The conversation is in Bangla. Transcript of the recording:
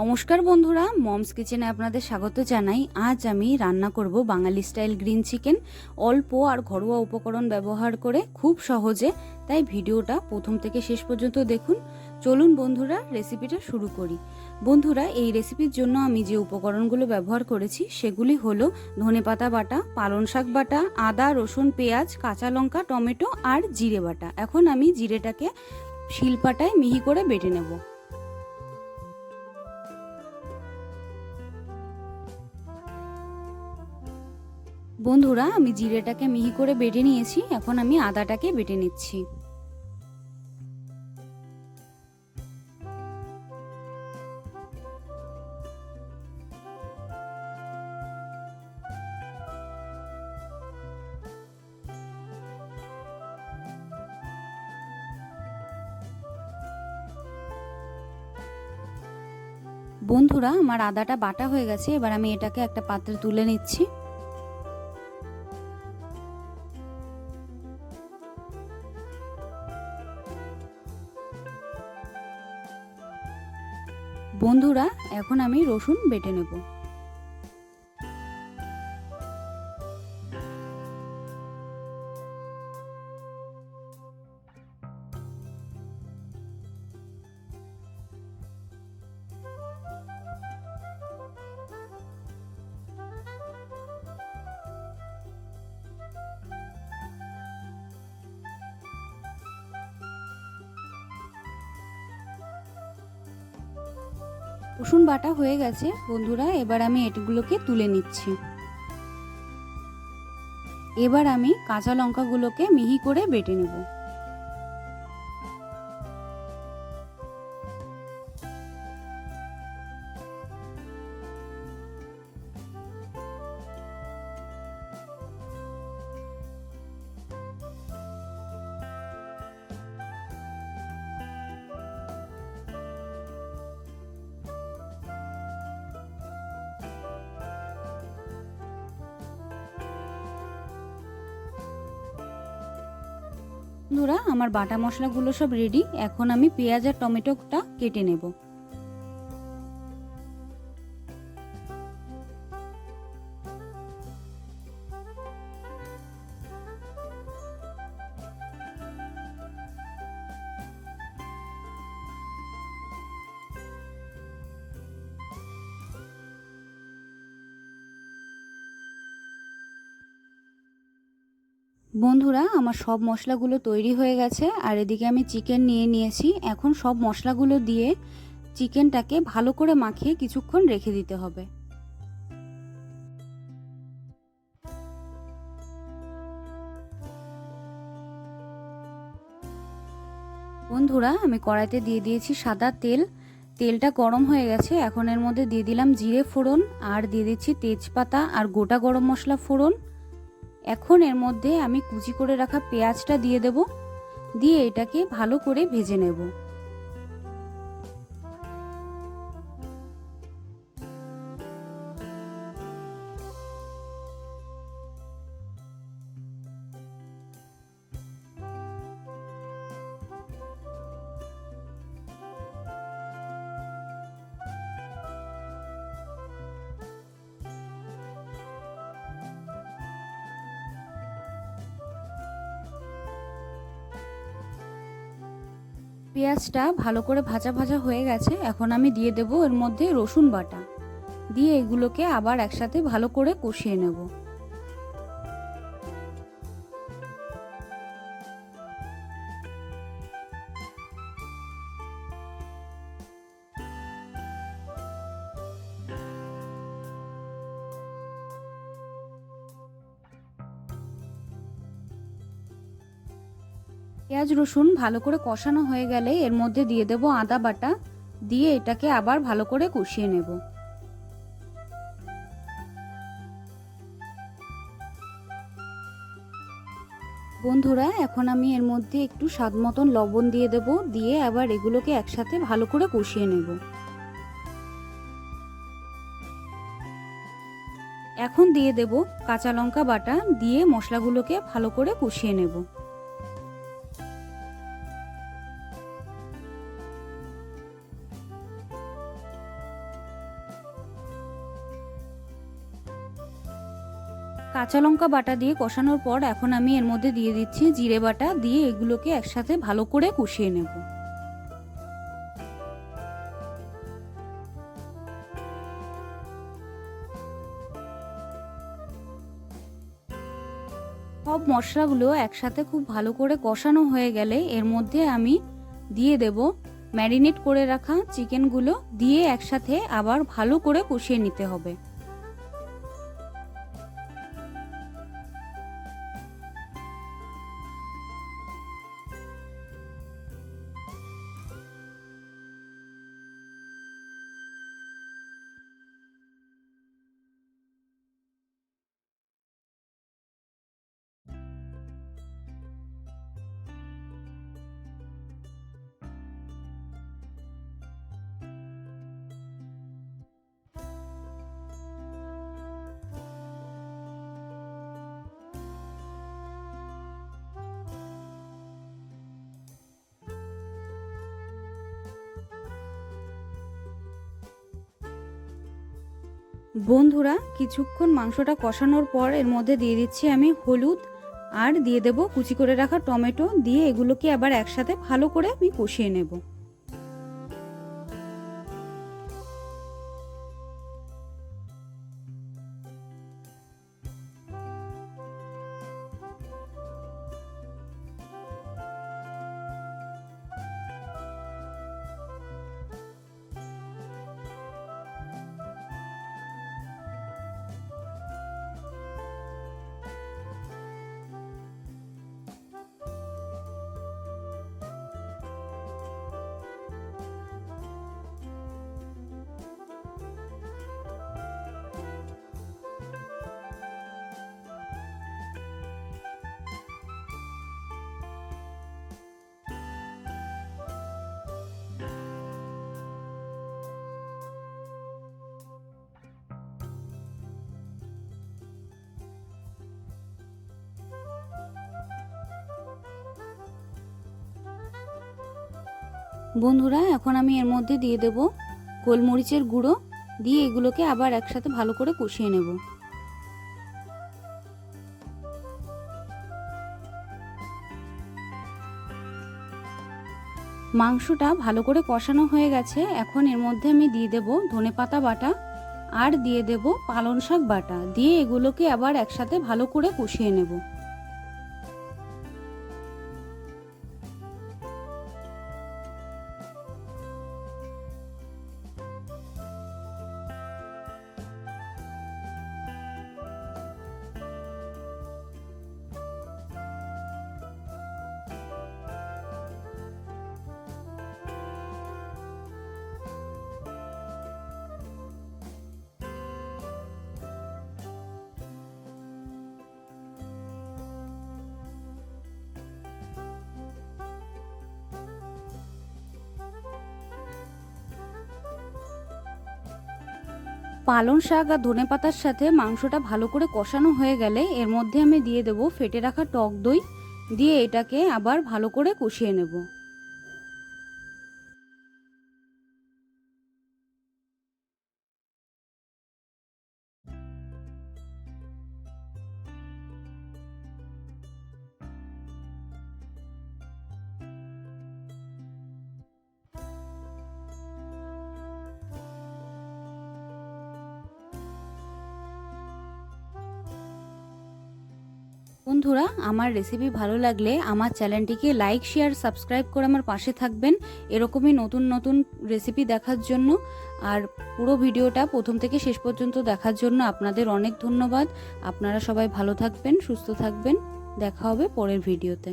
নমস্কার বন্ধুরা, মমস কিচেনে আপনাদের স্বাগত জানাই। আজ আমি রান্না করব বাঙালি স্টাইল গ্রিন চিকেন। অল্প আর ঘরোয়া উপকরণ ব্যবহার করে খুব সহজে, তাই ভিডিওটা প্রথম থেকে শেষ পর্যন্ত দেখুন। চলুন বন্ধুরা রেসিপিটা শুরু করি। বন্ধুরা, এই রেসিপির জন্য আমি যে উপকরণগুলো ব্যবহার করেছি, সেগুলি হলো ধনেপাতা বাটা, পালং শাক বাটা, আদা, রসুন, পেঁয়াজ, কাঁচা লঙ্কা, টমেটো আর জিরে বাটা। এখন আমি জিরেটাকে শিলপাটায় মিহি করে বেটে নেব। বন্ধুরা, আমি জিরেটাকে মিহি করে বেটে নিয়েছি। এখন আমি আদাটাকে বেটে নিচ্ছি। বন্ধুরা, আমার আদাটা বাটা হয়ে গেছে। এবার আমি এটাকে একটা পাত্রে তুলে নিচ্ছি। বন্ধুরা এখন আমি রসুন বেটে নেব। রসুন বাটা হয়ে গেছে। বন্ধুরা, এবার আমি এটিগুলোকে তুলে নিচ্ছি। এবার আমি কাঁচা লঙ্কাগুলোকে মিহি করে বেটে নেব। বন্ধুরা আমার বাটা মশলাগুলো সব রেডি এখন আমি পেঁয়াজ আর টমেটোটা কেটে নেব। বন্ধুরা, আমার সব মশলাগুলো তৈরি হয়ে গেছে, আর এদিকে আমি চিকেন নিয়ে নিয়েছি। এখন সব মশলাগুলো দিয়ে চিকেনটাকে ভালো করে মাখিয়ে কিছুক্ষণ রেখে দিতে হবে। বন্ধুরা, আমি কড়াইতে দিয়ে দিয়েছি সাদা তেল। তেলটা গরম হয়ে গেছে, এখন এর মধ্যে দিয়ে দিলাম জিরে ফোড়ন, আর দিয়ে দিচ্ছি তেজপাতা আর গোটা গরম মশলা ফোড়ন। এখন এর মধ্যে আমি কুচি করে রাখা পেঁয়াজটা দিয়ে দেব। দিয়ে এটাকে ভালো করে ভেজে নেব। পেঁয়াজটা ভালো করে ভাজা ভাজা হয়ে গেছে, এখন আমি দিয়ে দেব এর মধ্যে রসুন বাটা। দিয়ে এগুলোকে আবার একসাথে ভালো করে কষিয়ে নেব। পেঁয়াজ রসুন ভালো করে কষানো হয়ে গেলে এর মধ্যে দিয়ে দেব আদা বাটা। দিয়ে এটাকে আবার ভালো করে কষিয়ে নেব। বন্ধুরা, এখন আমি এর মধ্যে একটু স্বাদ মতন লবণ দিয়ে দেব। দিয়ে আবার এগুলোকে একসাথে ভালো করে কষিয়ে নেব। এখন দিয়ে দেব কাঁচা লঙ্কা বাটা। দিয়ে মশলাগুলোকে ভালো করে কষিয়ে নেব। কাঁচা লঙ্কা বাটা দিয়ে কষানোর পর এখন আমি এর মধ্যে দিয়ে দিচ্ছি জিরে বাটা, দিয়ে এগুলোকে একসাথে ভালো করে কষিয়ে নেব। সব মশলাগুলো একসাথে খুব ভালো করে কষানো হয়ে গেলে এর মধ্যে আমি দিয়ে দেব ম্যারিনেট করে রাখা চিকেনগুলো, দিয়ে একসাথে আবার ভালো করে কষিয়ে নিতে হবে। বন্ধুরা, কিছুক্ষণ মাংসটা কষানোর পর এর মধ্যে দিয়ে দিচ্ছি আমি হলুদ, আর দিয়ে দেব কুচি করে রাখা টমেটো, দিয়ে এগুলোকে আবার একসাথে ভালো করে আমি কষিয়ে নেব। বন্ধুরা, এখন আমি এর মধ্যে দিয়ে দেব গোলমরিচের গুঁড়ো। দিয়ে এগুলোকে আবার একসাথে ভালো করে কষিয়ে নেব। মাংসটা ভালো করে কষানো হয়ে গেছে। এখন এর মধ্যে আমি দিয়ে দেব ধনে পাতা বাটা আর দিয়ে দেব পালং শাক বাটা। দিয়ে এগুলোকে আবার একসাথে ভালো করে কষিয়ে নেব। পালং শাক আর ধনে পাতার সাথে মাংসটা ভালো করে কষানো হয়ে গেলে এর মধ্যে আমি দিয়ে দেবো ফেটে রাখা টক দই, দিয়ে এটাকে আবার ভালো করে কষিয়ে নেব। বন্ধুরা, আমার রেসিপি ভালো লাগলে আমার চ্যানেলটিকে লাইক শেয়ার সাবস্ক্রাইব করে আমার পাশে থাকবেন। এরকমই নতুন নতুন রেসিপি দেখার জন্য। আর পুরো ভিডিওটা প্রথম থেকে শেষ পর্যন্ত দেখার জন্য আপনাদের অনেক ধন্যবাদ। আপনারা সবাই ভালো থাকবেন, সুস্থ থাকবেন। দেখা হবে পরের ভিডিওতে।